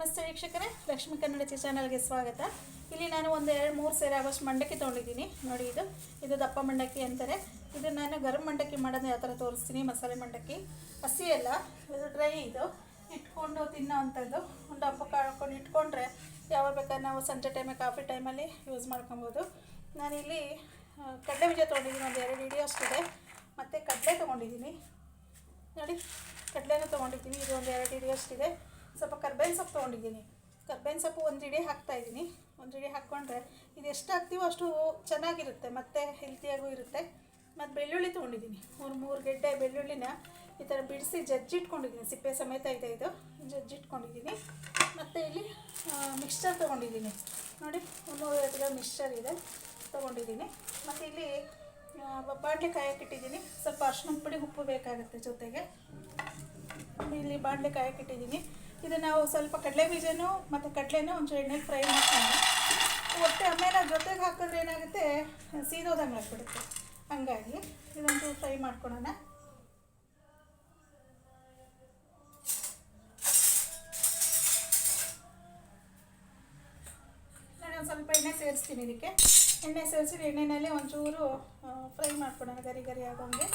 ನಮಸ್ತೆ ವೀಕ್ಷಕರೇ, ಲಕ್ಷ್ಮೀ ಕನ್ನಡ ಚಾನಲ್ಗೆ ಸ್ವಾಗತ. ಇಲ್ಲಿ ನಾನು ಒಂದು ಎರಡು ಮೂರು ಸೇರೆ ಆಗೋಷ್ಟು ಮಂಡಕ್ಕಿ ತೊಗೊಂಡಿದ್ದೀನಿ. ನೋಡಿ ಇದು ಇದು ದಪ್ಪ ಮಂಡಕ್ಕಿ ಅಂತಾರೆ. ಇದು ನಾನು ಗರಂ ಮಂಡಕ್ಕಿ ಮಾಡೋದು ಯಾವ ಥರ ತೋರಿಸ್ತೀನಿ, ಮಸಾಲೆ ಮಂಡಕ್ಕಿ. ಹಸಿ ಅಲ್ಲ ಇದು ಡ್ರೈ ಇದು. ಇಟ್ಕೊಂಡು ತಿನ್ನೋ ಅಂಥದ್ದು. ಒಂದು ಹಬ್ಬ ಹಾಕೊಂಡು ಇಟ್ಕೊಂಡ್ರೆ ಯಾವಾಗ ಬೇಕಾದ್ರೆ ನಾವು ಸಂಜೆ ಟೈಮಲ್ಲಿ ಕಾಫಿ ಟೈಮಲ್ಲಿ ಯೂಸ್ ಮಾಡ್ಕೊಬೋದು. ನಾನಿಲ್ಲಿ ಕಡಲೆ ಬೀಜ ತೊಗೊಂಡಿದ್ದೀನಿ, ಒಂದು ಎರಡು ಇಡೀ ಅಷ್ಟಿದೆ. ಮತ್ತು ಕಡಲೆ ತೊಗೊಂಡಿದ್ದೀನಿ. ನೋಡಿ, ಕಡಲೆನೂ ತೊಗೊಂಡಿದ್ದೀನಿ, ಇದು ಒಂದು ಎರಡು ಇಡಿ ಅಷ್ಟಿದೆ. ಸ್ವಲ್ಪ ಕರ್ಬೇವಿನ ಸೊಪ್ಪು ತೊಗೊಂಡಿದ್ದೀನಿ. ಕರ್ಬೇವಿನ ಸೊಪ್ಪು ಒಂದು ಇಡಿ ಹಾಕ್ತಾಯಿದ್ದೀನಿ ಒಂದು ಇಡೀ ಹಾಕ್ಕೊಂಡ್ರೆ ಇದು ಎಷ್ಟು ಹಾಕ್ತೀವೋ ಅಷ್ಟು ಚೆನ್ನಾಗಿರುತ್ತೆ, ಮತ್ತು ಹೆಲ್ತಿಯಾಗೂ ಇರುತ್ತೆ. ಮತ್ತು ಬೆಳ್ಳುಳ್ಳಿ ತೊಗೊಂಡಿದ್ದೀನಿ. ಮೂರು ಮೂರು ಗೆಡ್ಡೆ ಬೆಳ್ಳುಳ್ಳಿನ ಈ ಥರ ಬಿಡಿಸಿ ಜಜ್ಜಿಟ್ಕೊಂಡಿದ್ದೀನಿ ಸಿಪ್ಪೆ ಸಮೇತ ಇದೆ ಇದು. ಜಜ್ಜಿಟ್ಕೊಂಡಿದ್ದೀನಿ ಮತ್ತು ಇಲ್ಲಿ ಮಿಕ್ಸ್ಚರ್ ತೊಗೊಂಡಿದ್ದೀನಿ. ನೋಡಿ, ಮುನ್ನೂರೈವತ್ತು ಗ್ರಾಮ್ ಮಿಕ್ಸ್ಚರ್ ಇದೆ. ತೊಗೊಂಡಿದ್ದೀನಿ. ಮತ್ತು ಇಲ್ಲಿ ಬಾಣಲೆ ಕಾಯಕ್ಕಿಟ್ಟಿದ್ದೀನಿ ಸ್ವಲ್ಪ ಅರ್ಶಿನ ಪುಡಿ ಉಪ್ಪು ಬೇಕಾಗುತ್ತೆ ಜೊತೆಗೆ. ಇಲ್ಲಿ ಬಾಣಲೆ ಕಾಯಕ್ಕೆ ಇಟ್ಟಿದ್ದೀನಿ. ಇದು ನಾವು ಸ್ವಲ್ಪ ಕಡಲೆ ಬೀಜನೂ ಮತ್ತು ಕಡಲೆನೂ ಒಂಚೂರು ಎಣ್ಣೆಲಿ ಫ್ರೈ ಮಾಡ್ಕೊಂಡು ಒಟ್ಟೆ ಆಮೇಲೆ ಜೊತೆಗೆ ಹಾಕಿದ್ರೆ ಏನಾಗುತ್ತೆ? ಸೀದೋದಂಗೆ ಆಗ್ಬಿಡುತ್ತೆ. ಹಂಗಾಗಿ ಇದೊಂದು ಫ್ರೈ ಮಾಡ್ಕೊಳೋಣ. ನಾನು ಸ್ವಲ್ಪ ಎಣ್ಣೆ ಸೇರಿಸ್ತೀನಿ ಇದಕ್ಕೆ. ಎಣ್ಣೆ ಸೇರಿಸಿ ಎಣ್ಣೆನಲ್ಲಿ ಒಂಚೂರು ಫ್ರೈ ಮಾಡ್ಕೊಡೋಣ ಗರಿ ಗರಿ ಆಗೋಂಗೆ.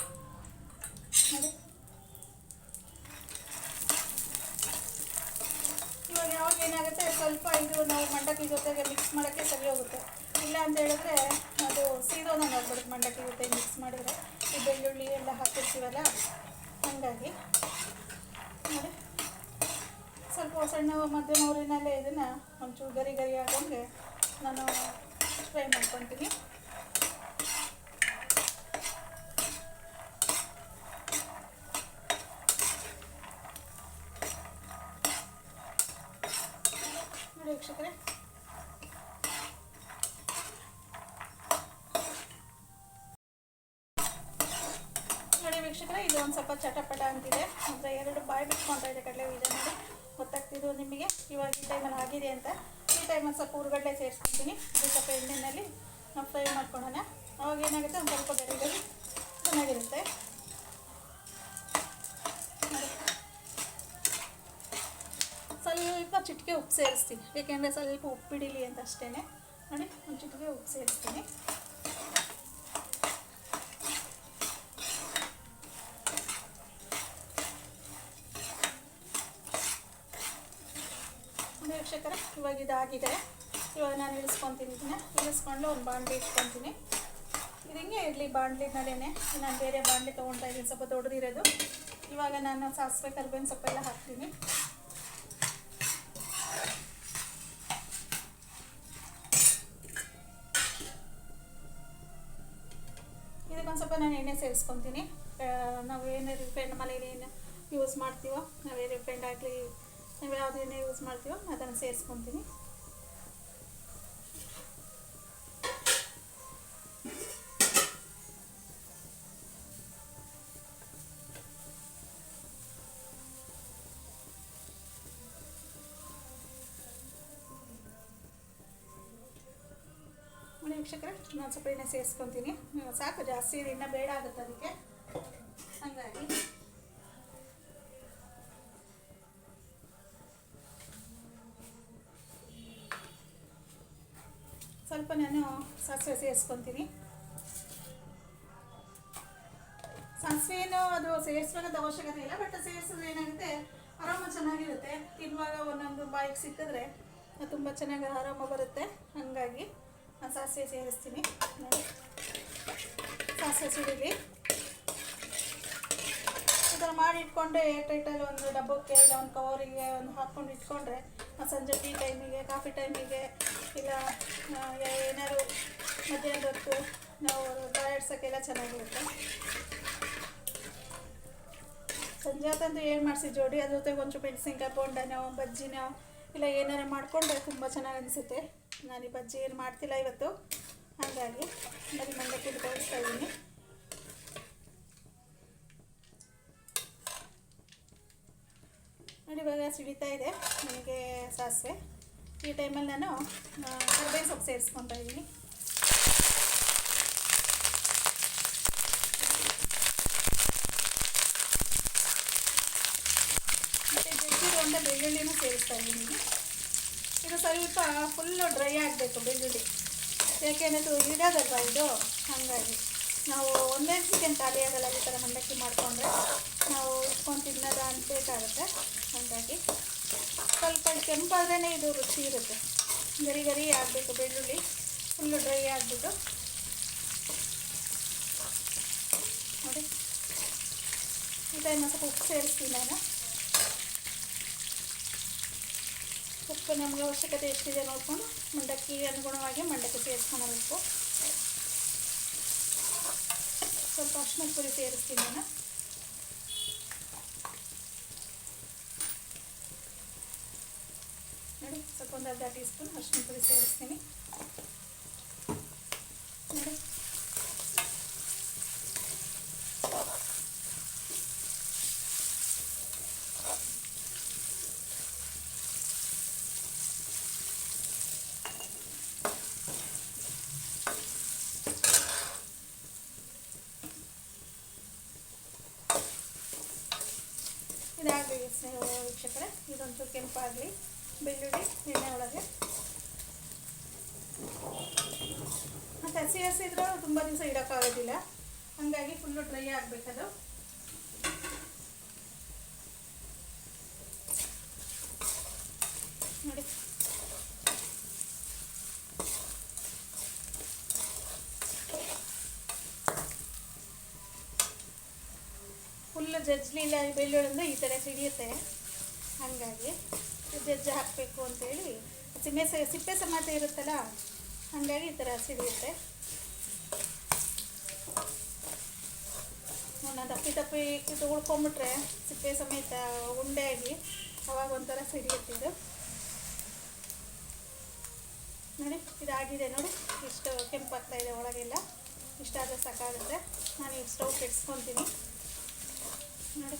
ನೋಡಿ. ಯಾವಾಗ ಏನಾಗುತ್ತೆ, ಸ್ವಲ್ಪ ಇದು ನಾವು ಮಂಡಕ್ಕಿ ಜೊತೆಗೆ ಮಿಕ್ಸ್ ಮಾಡೋಕ್ಕೆ ಸರಿ ಹೋಗುತ್ತೆ. ಇಲ್ಲ ಅಂತ ಹೇಳಿದ್ರೆ ಅದು ಸೀದೋದಂಗೆ ಹೋಗ್ಬಿಡುತ್ತೆ ಮಂಡಕ್ಕಿ ಜೊತೆ ಮಿಕ್ಸ್ ಮಾಡಿದರೆ. ಈ ಬೆಳ್ಳುಳ್ಳಿ ಎಲ್ಲ ಹಾಕಿರ್ತೀವಲ್ಲ, ಹಾಗಾಗಿ. ನೋಡಿ. ಸ್ವಲ್ಪ ಸಣ್ಣ ಮಧ್ಯಮ ಊರಿನಲ್ಲೇ ಇದನ್ನು ಒಂಚೂರು ಗರಿ ಗರಿ ಆಗೋಂಗೆ ನಾನು ಫ್ರೈ ಮಾಡ್ಕೊತೀನಿ ನೋಡಿ ವೀಕ್ಷಕರೇ ನೋಡಿ ವೀಕ್ಷಕರೇ, ಇದು ಒಂದು ಸ್ವಲ್ಪ ಚಟಪಟ ಅಂತಿದೆ. ಅಂದರೆ ಎರಡು ಬಾಯಿ ಬಿಟ್ಕೊತಾ ಇದೆ ಕಡಲೆ ಬೀಜ ನೋಡಿ. ಗೊತ್ತಾಗ್ತಿದ್ದು ನಿಮಗೆ? ಇವಾಗ ಈ ಟೈಮಲ್ಲಿ ಆಗಿದೆ ಅಂತ. ಈ ಟೈಮಲ್ಲಿ ಸ್ವಲ್ಪ ಉರುಗಡ್ಲೆ ಸೇರಿಸ್ಕೊತೀನಿ. ಇದು ಸ್ವಲ್ಪ ಎಣ್ಣೆಯಲ್ಲಿ ನಾವು ಫ್ರೈ ಮಾಡ್ಕೊಳ್ಳೋಣ. ಅವಾಗ ಏನಾಗುತ್ತೆ? ಒಂದು ಸ್ವಲ್ಪ ಗರಿ ಚೆನ್ನಾಗಿರುತ್ತೆ. ಸ್ವಲ್ಪ ಚಿಟಿಕೆ ಉಪ್ಪು ಸೇರಿಸ್ತೀನಿ. ಏಕೆಂದರೆ ಸ್ವಲ್ಪ ಉಪ್ಪಿಡಿಲಿ ಅಂತ ಅಷ್ಟೇ ನೋಡಿ, ಒಂದು ಚಿಟಿಕೆ ಉಪ್ಪು ಸೇರಿಸ್ತೀನಿ ಒಂದು ವೀಕ್ಷಕರ ಇವಾಗ ಇದಾಗಿದೆ ಇವಾಗ ನಾನು ಇಳಿಸ್ಕೊತೀನಿ ಇದನ್ನ. ಇಳಿಸ್ಕೊಂಡು ಒಂದು ಬಾಣಲಿ ಇಟ್ಕೊತೀನಿ. ಇದು ಹಿಂಗೆ ಇರಲಿ ಬಾಣಲಿನಲ್ಲೇ ನಾನು ಬೇರೆ ಬಾಂಡ್ಲಿ ತೊಗೊಳ್ತಾ ಇದ್ದೀನಿ, ಸ್ವಲ್ಪ ದೊಡ್ಡದಿರೋದು ಇವಾಗ ನಾನು ಸಾಸಿವೆ ಸ್ವಲ್ಪ ಸೊಪ್ಪೆಲ್ಲ ಹಾಕ್ತೀನಿ. ಇದಕ್ಕೊಂದು ಸ್ವಲ್ಪ ನಾನು ಎಣ್ಣೆ ಸೇರಿಸ್ಕೊತೀನಿ. ನಾವು ಏನೇ ರಿಫೈಂಡ್ ಮನೇಲಿ ಏನು ಯೂಸ್ ಮಾಡ್ತೀವೋ, ನಾವೇ ರಿಫೈಂಡ್ ಆಗಲಿ ನಾವು ಯಾವ್ದು ಎಣ್ಣೆ ಯೂಸ್ ಮಾಡ್ತೀವೋ ಅದನ್ನು ಸೇರಿಸ್ಕೊತೀನಿ. ವೀಕ್ಷಕರೇ, ನಾನು ಸ್ವಲ್ಪ ಎಣ್ಣೆ ಸೇರಿಸ್ಕೊತೀನಿ. ಸಾಕು ಜಾಸ್ತಿ ಎಣ್ಣೆ ಬೇಡ ಆಗುತ್ತೆ ಅದಕ್ಕೆ. ಹಾಗಾಗಿ. ಸೇರಿಸ್ಕೊತೀನಿ. ಸಾಸಿವೆ ಏನು ಅದು ಸೇರಿಸ್ಬೇಕಾದ ಅವಶ್ಯಕತೆ ಇಲ್ಲ ಬಟ್ ಸೇರಿಸಿದ್ರೆ ಏನಾಗುತ್ತೆ? ಆರಾಮ ಚೆನ್ನಾಗಿರುತ್ತೆ. ತಿನ್ನುವಾಗ ಒಂದೊಂದು ಬಾಯಿಗೆ ಸಿಕ್ಕಿದ್ರೆ ತುಂಬ ಚೆನ್ನಾಗಿ ಆರಾಮ ಬರುತ್ತೆ. ಹಾಗಾಗಿ ನಾನು ಸಾಸಿವೆ ಸೇರಿಸ್ತೀನಿ. ಸಾಸಿವೆ ಸಿಡಿಲಿ ಈ ಥರ ಮಾಡಿ ಇಟ್ಕೊಂಡೆ ಏರ್ ಟೈಟಲ್ಲಿ ಒಂದು ಡಬ್ಬಕ್ಕೆ ಇಲ್ಲ ಒಂದು ಕವರಿಗೆ ಒಂದು ಹಾಕ್ಕೊಂಡು ಇಟ್ಕೊಂಡ್ರೆ ಸಂಜೆ ಟೀ ಟೈಮಿಗೆ ಕಾಫಿ ಟೈಮಿಗೆ ಇಲ್ಲ ಏನಾದ್ರು ಮಧ್ಯಾಹ್ನದ ಹೊತ್ತು ನಾವು ಗಾಯಾಡ್ಸೋಕ್ಕೆಲ್ಲ ಚೆನ್ನಾಗಿರುತ್ತೆ. ಸಂಜೆ ಹೊತ್ತಂತೂ ಏನು ಮಾಡಿಸಿ ಜೋಡಿ, ಅದ್ರ ಜೊತೆಗೆ ಒಂಚೂರು ಮೆಣಸಿನ್ಕಾಯಿ ಬೋಂಡನೋ ಬಜ್ಜಿನೋ ಇಲ್ಲ ಏನಾರ ಮಾಡಿಕೊಂಡ್ರೆ ತುಂಬ ಚೆನ್ನಾಗಿ ಅನಿಸುತ್ತೆ. ನಾನು ಈ ಬಜ್ಜಿ ಏನು ಮಾಡ್ತಿಲ್ಲ ಇವತ್ತು. ಹಾಗಾಗಿ ಬರೀ ಮಂಡಕ್ಕಿ ತೋರಿಸ್ತಾ ಇದ್ದೀನಿ. ನೋಡಿ ಇವಾಗ ಸಿಡಿತಾ ಇದೆ ನನಗೆ ಸಾಸಿವೆ. ಈ ಟೈಮಲ್ಲಿ ನಾನು ಕರ್ಬೇವಿನ ಸೊಪ್ಪು ಸೇರಿಸ್ಕೊತಾ ಇದ್ದೀನಿ. ಮತ್ತು ಬೆಳ್ಳುಳ್ಳಿನ ಸೇರಿಸ್ತಾ ಇದ್ದೀನಿ ಇದು ಸ್ವಲ್ಪ ಫುಲ್ಲು ಡ್ರೈ ಆಗಬೇಕು ಬೆಳ್ಳುಳ್ಳಿ. ಯಾಕೆಂದರೆ ಇಡೋದಲ್ವ ಇದು? ಹಾಗಾಗಿ ನಾವು ಒಂದೇ ಚಿಕನ್ ಖಾಲಿ ಆಗಲ್ಲ ಈ ಥರ ಮಂಡಕ್ಕಿ ಮಾಡಿಕೊಂಡ್ರೆ. ನಾವು ಇಟ್ಕೊಂಡು ತಿನ್ನೋದ ಅನ್ಬೇಕಾಗುತ್ತೆ ಹಾಗಾಗಿ ಸ್ವಲ್ಪ ಕೆಂಪಾದ್ರೇ ಇದು ರುಚಿ ಇರುತ್ತೆ. ಗರಿ ಗರಿ ಆಗಬೇಕು ಬೆಳ್ಳುಳ್ಳಿ. ಫುಲ್ಲು ಡ್ರೈ ಆಗಿಬಿಟ್ಟು. ನೋಡಿ. ಇದನ್ನು ಸ್ವಲ್ಪ ಉಪ್ಪು ಸೇರಿಸ್ತೀನಿ ನಾನು. ಉಪ್ಪು ನಮಗೆ ಅವಶ್ಯಕತೆ ಎಷ್ಟಿದೆ ನೋಡಿಕೊಂಡು ಮಂಡಕ್ಕಿ ಅನುಗುಣವಾಗಿ ಮಂಡಕ್ಕಿ ಸೇರಿಸ್ಕೊಳ್ಬೇಕು. ಸ್ವಲ್ಪ ಅರ್ಶಿನ ಪುಡಿ ಸೇರಿಸ್ತೀನಿ ನಾನು. ನೋಡಿ, ಸ್ವಲ್ಪ ಒಂದು ಅರ್ಧ ಟೀ ಸ್ಪೂನ್ ಪುಡಿ ಸೇರಿಸ್ತೀನಿ. ನೋಡಿ ವೀಕ್ಷಕರೇ ಇದೊಂಚೂರು ಕೆಂಪಾಗಲಿ ಬೆಳ್ಳುಳ್ಳಿ ಎಣ್ಣೆ ಒಳಗೆ. ಮತ್ತು ಹಸಿ ಹಸಿದ್ರೆ ತುಂಬ ದಿವಸ ಇಡೋಕ್ಕಾಗೋದಿಲ್ಲ. ಹಾಗಾಗಿ ಫುಲ್ಲು ಡ್ರೈ ಆಗಬೇಕದು ನೋಡಿ ಫುಲ್ಲು ಜಜ್ಲಿಲ್ಲ ಬೆಳ್ಳುಳ್ಳಿಂದ ಈ ಥರ ಸಿಡಿಯುತ್ತೆ. ಹಾಗಾಗಿ ಜಜ್ಜಿ ಹಾಕಬೇಕು ಅಂತೇಳಿ. ಸಿಮ್ಮೆ ಸ, ಸಿಪ್ಪೆ ಸಮೇತ ಇರುತ್ತಲ್ಲ, ಹಾಗಾಗಿ ಈ ಥರ ಸಿಡಿಯುತ್ತೆ. ನಾನು ದಪ್ಪಿ ತಪ್ಪಿ ಇಟ್ಟು ಉಳ್ಕೊಂಬಿಟ್ರೆ ಸಿಪ್ಪೆ ಸಮೇತ ಉಂಡೆಯಾಗಿ ಅವಾಗ ಒಂಥರ ಸಿಡಿಯುತ್ತೆ ಇದು. ನೋಡಿ, ಇದಾಗಿದೆ ನೋಡಿ. ಇಷ್ಟು ಕೆಂಪಾಗ್ತಾ ಇದೆ ಒಳಗೆಲ್ಲ. ಇಷ್ಟಾದರೆ ಸಾಕಾಗುತ್ತೆ. ನಾನು ಈಗ ಸ್ಟವ್ ಕೆಡ್ಸ್ಕೊತೀನಿ. ನೋಡಿ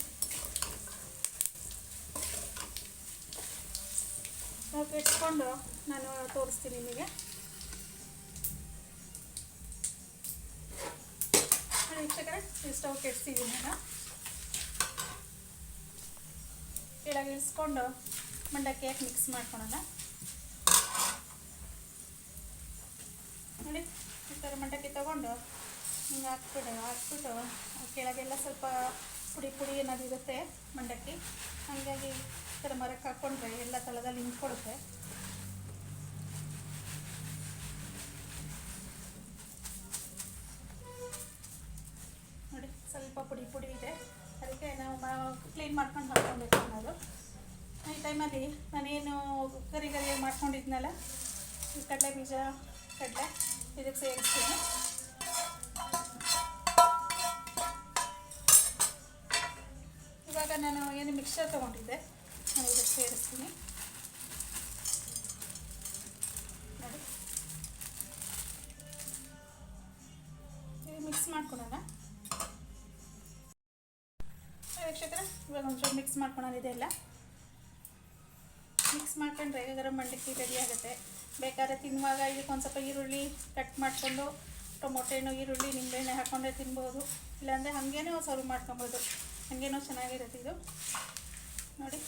ಕೆಡ್ಸ್ಕೊಂಡು ನಾನು ತೋರಿಸ್ತೀನಿ ನಿಮಗೆ. ವೀಕ್ಷಕರೇ ಸ್ಟವ್ ಕೆಡ್ಸಿದ್ದೀನಿ ನಾನು. ಕೆಳಗೆ ಇಳಿಸ್ಕೊಂಡು ಮಂಡಕ್ಕಿ ಹಾಕಿ ಮಿಕ್ಸ್ ಮಾಡ್ಕೊಳೋಣ ನೋಡಿ, ಈ ಥರ ಮಂಡಕ್ಕಿ ತಗೊಂಡು ಹಿಂಗೆ ಹಾಕ್ಬಿಡು ಹಾಕ್ಬಿಟ್ಟು, ಕೆಳಗೆಲ್ಲ ಸ್ವಲ್ಪ ಪುಡಿ ಪುಡಿ ಏನಾದ್ರು ಇರುತ್ತೆ ಮಂಡಕ್ಕಿ? ಹಾಗಾಗಿ ಈ ಥರ ಮರಕ್ಕೆ ಹಾಕ್ಕೊಂಡ್ರೆ ಎಲ್ಲ ತಳದಲ್ಲಿ ನಿಂತ್ಕೊಡುತ್ತೆ ನೋಡಿ, ಸ್ವಲ್ಪ ಪುಡಿ ಪುಡಿ ಇದೆ. ಅದಕ್ಕೆ ನಾವು ಕ್ಲೀನ್ ಮಾಡ್ಕೊಂಡು ಹಾಕ್ಕೊಬೇಕು ಅನ್ನೋದು. ಈ ಟೈಮಲ್ಲಿ ನಾನೇನು ಕರಿ ಗರಿ ಮಾಡ್ಕೊಂಡಿದ್ನಲ್ಲ, ಈ ಕಡಲೆ ಬೀಜ, ಕಡಲೆ ಇದಕ್ಕೆ ಸೇರಿಸ್ತೀನಿ. ನಾನು ಏನು ಮಿಕ್ಸರ್ ತೊಗೊಂಡಿದ್ದೆ. ನಾನು ಇದಕ್ಕೆ ಸೇರಿಸ್ತೀನಿ. ನೋಡಿ. ಮಿಕ್ಸ್ ಮಾಡ್ಕೊಳೋಣ. ವೀಕ್ಷಕರ, ಇವಾಗ ಒಂಚೂರು ಮಿಕ್ಸ್ ಮಾಡ್ಕೊಳೋಣ ಇದೆಲ್ಲ ಮಿಕ್ಸ್ ಮಾಡ್ಕೊಂಡ್ರೆ ಗರಂ ಮಂಡಕ್ಕಿ ರೆಡಿ ಆಗುತ್ತೆ. ಬೇಕಾದ್ರೆ ತಿನ್ನುವಾಗ ಇದಕ್ಕೆ ಒಂದು ಸ್ವಲ್ಪ ಈರುಳ್ಳಿ ಕಟ್ ಮಾಡಿಕೊಂಡು, ಟೊಮೊಟೊ ಹಣ್ಣು, ಈರುಳ್ಳಿ ನಿಂಬೆಹಣ್ಣೆ ಹಾಕೊಂಡೇ ತಿನ್ಬೋದು. ಇಲ್ಲಾಂದರೆ ಹಾಗೇನೇ ಸರ್ವ್ ಮಾಡ್ಕೊಬೋದು. ಹಾಗೇನೋ ಚೆನ್ನಾಗಿರುತ್ತೆ ಇದು. ನೋಡಿ.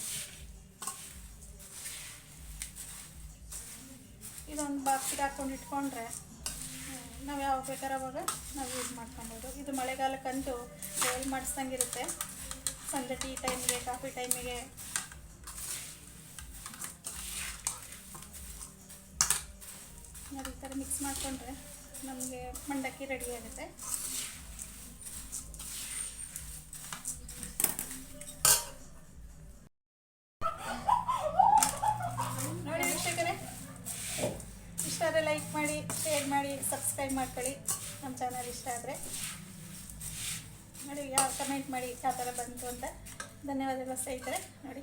ಇದೊಂದು ಬಾಕ್ಸಿಗೆ ಹಾಕ್ಕೊಂಡು ಇಟ್ಕೊಂಡ್ರೆ ನಾವು ಯಾವಾಗ ಬೇಕಾದ್ರೆ ಅವಾಗ ನಾವು ಯೂಸ್ ಮಾಡ್ಕೊಬೋದು. ಇದು ಮಳೆಗಾಲಕ್ಕಂತೂ ಬಾಯ್ಲ್ ಮಾಡಿಸ್ದಂಗಿರುತ್ತೆ. ಸಂಜೆ ಟೀ ಟೈಮಿಗೆ ಕಾಫಿ ಟೈಮಿಗೆ ನೋಡಿ, ಈ ಥರ ಮಿಕ್ಸ್ ಮಾಡಿಕೊಂಡ್ರೆ ನಮಗೆ ಮಂಡಕ್ಕಿ ರೆಡಿ ಆಗುತ್ತೆ ನೋಡಿ ವೀಕ್ಷಕರೇ ಇಷ್ಟ ಆದರೆ ಲೈಕ್ ಮಾಡಿ ಶೇರ್ ಮಾಡಿ ಸಬ್ಸ್ಕ್ರೈಬ್ ಮಾಡ್ಕೊಳ್ಳಿ. ನಮ್ಮ ಚಾನಲ್ ಇಷ್ಟ ಆದರೆ. ನೋಡಿ ಯಾವ ಕಮೆಂಟ್ ಮಾಡಿ ಯಾವ ಥರ ಬಂತು ಅಂತ. ಧನ್ಯವಾದಗಳು ಸ್ನೇಹಿತರೆ. ನೋಡಿ.